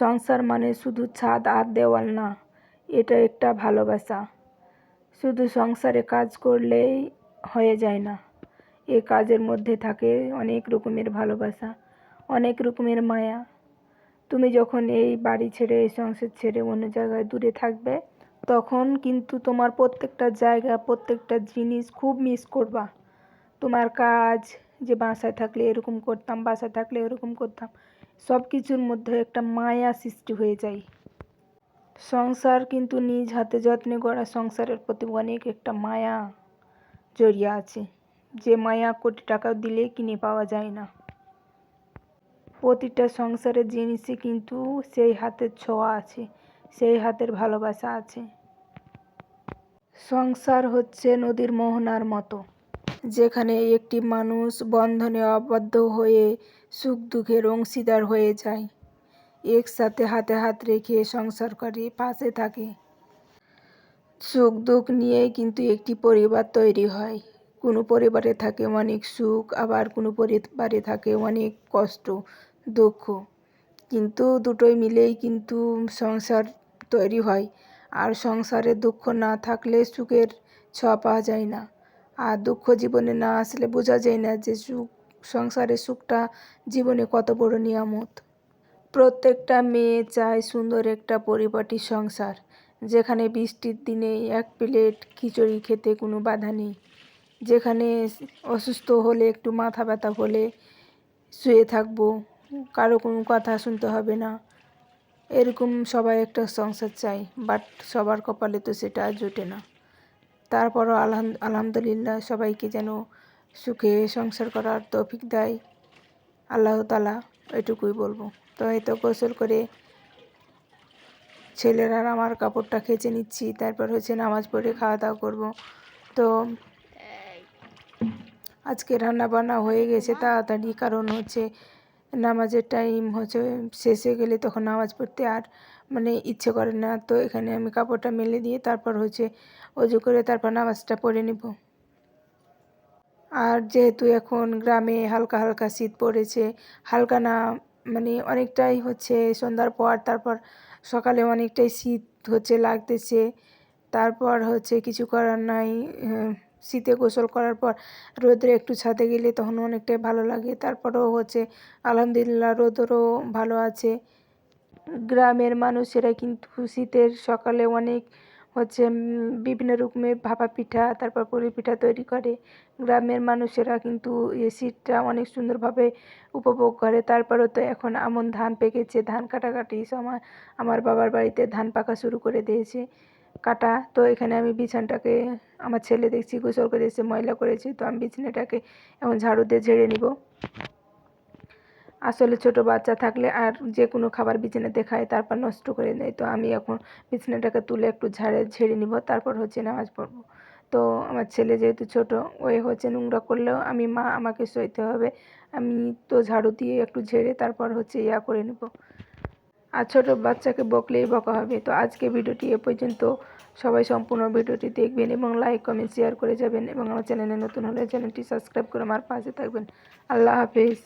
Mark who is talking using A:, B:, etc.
A: সংসার মানে শুধু ছাদ আর দেওয়াল না, এটা একটা ভালোবাসা। শুধু সংসারে কাজ করলেই হয়ে যায় না। এ কাজের মধ্যে থাকে অনেক রকমের ভালোবাসা, অনেক রকমের মায়া। তুমি যখন এই বাড়ি ছেড়ে, এই সংসার ছেড়ে অন্য জায়গায় দূরে থাকবে, তখন কিন্তু তোমার প্রত্যেকটা জায়গা, প্রত্যেকটা জিনিস খুব মিস করবা। তোমার কাজ যে বাসায় থাকলে এরকম করতাম, বাসায় থাকলে এরকম করতাম, সব কিছুর মধ্যে একটা মায়া সৃষ্টি হয়ে যায়। সংসার কিন্তু নিজ হাতে যত্নে গড়া সংসারের প্রতি অনেক একটা মায়া জড়িয়ে আছে। যে মায়া কোটি টাকা দিলে কিনে পাওয়া যায় না। প্রতিটা সংসারের জিনিসে কিন্তু সেই হাতের ছোঁয়া আছে, সেই হাতের ভালোবাসা আছে। সংসার হচ্ছে নদীর মোহনার মতো। যেখানে একটি মানুষ বন্ধনে আবদ্ধ হয়ে সুখ দুঃখের অংশীদার হয়ে যায়। একসাথে হাতে হাত রেখে সংসার করে পাশে থাকে। সুখ দুঃখ নিয়েই কিন্তু একটি পরিবার তৈরি হয়। কোনো পরিবারে থাকে অনেক সুখ, আবার কোনো পরিবারে থাকে অনেক কষ্ট, দুঃখ। কিন্তু দুটোই মিলেই কিন্তু সংসার তৈরি হয়। আর সংসারে দুঃখ না থাকলে সুখের ছোঁয়া পাওয়া যায় না। আর দুঃখ জীবনে না আসলে বোঝা যায় না যে সুখ, সংসারের সুখটা জীবনে কত বড় নিয়ামত। প্রত্যেকটা মেয়ে চায় সুন্দর একটা পরিপাটি সংসার, যেখানে বৃষ্টির দিনে এক প্লেট খিচুড়ি খেতে কোনো বাধা নেই। যেখানে অসুস্থ হলে একটু মাথা ব্যথা হলে শুয়ে থাকব, কারও কোনো কথা শুনতে হবে না। এরকম সবাই একটা সংসার চাই বাট সবার কপালে তো সেটা জোটে না। তারপরও আলহাম, আলহামদুলিল্লাহ সবাইকে যেন সুখে সংসার করার তৌফিক দেয়। আল্লাহ তালা এটুকুই বলব। তো হয়তো গোসল করে ছেলেরা আমার কাপড়টা খেঁচে নিচ্ছি, তারপর হচ্ছে নামাজ পড়ে খাওয়া দাওয়া করব। তো আজকে রান্না বান্না হয়ে গেছে তাড়াতাড়ি, কারণ হচ্ছে নামাজের টাইম হচ্ছে, শেষে গেলে তখন নামাজ পড়তে আর মানে ইচ্ছে করে না। তো এখানে আমি কাপড়টা মেলে দিয়ে তারপর হচ্ছে অজু করে তারপর নামাজটা পড়ে নেব। আর যেহেতু এখন গ্রামে হালকা হালকা শীত পড়েছে, হালকা না মানে অনেকটাই হচ্ছে সন্ধ্যার পর, তারপর সকালে অনেকটাই শীত হচ্ছে, লাগতেছে। তারপর হচ্ছে কিছু করার নাই শীতে গোসল করার পর রোদে একটু ছাদে গেলে তখন অনেকটাই ভালো লাগে। তারপরেও হচ্ছে, আলহামদুলিল্লাহ রোদরও ভালো আছে। গ্রামের মানুষেরা কিন্তু শীতের সকালে অনেক হচ্ছে বিভিন্ন রকমের ভাপা পিঠা, তারপর পুলি পিঠা তৈরি করে। গ্রামের মানুষেরা কিন্তু এই শীতটা অনেক সুন্দরভাবে উপভোগ করে। তারপরেও তো এখন এমন ধান পেকেছে, ধান কাটাকাটি সময় আমার বাবার বাড়িতে ধান পাকা শুরু করে দিয়েছে। কাটা। তো এখানে আমি বিছানটাকে, আমার ছেলে দেখছি গোসল করে এসে ময়লা করেছে, তো আমি বিছানাটাকে এখন ঝাড়ু দিয়ে ঝেড়ে নিব। আসলে ছোট বাচ্চা থাকলে আর যে কোনো খাবার বিছানাতে খায় তারপর নষ্ট করে নেয়। তো আমি এখন বিছানাটাকে তুলে একটু ঝাড়ে, ঝেড়ে নিব, তারপর হচ্ছে নামাজ পড়ব। তো আমার ছেলে যেহেতু ছোট ওই হচ্ছে নোংরা করলেও আমি, মা আমাকে সইতে হবে। আমি তো ঝাড়ু দিয়ে একটু ঝেড়ে, তারপর হচ্ছে ইয়া করে নেব। আর ছোটো বাচ্চাকে বকলেই বকা হবে। তো আজকে ভিডিওটি এ পর্যন্ত। সবাই সম্পূর্ণ ভিডিওটি দেখবেন এবং লাইক, কমেন্ট, শেয়ার করে যাবেন এবং আমার চ্যানেলে নতুন হলে চ্যানেলটি সাবস্ক্রাইব করে আমার পাশে থাকবেন। আল্লাহ হাফিজ।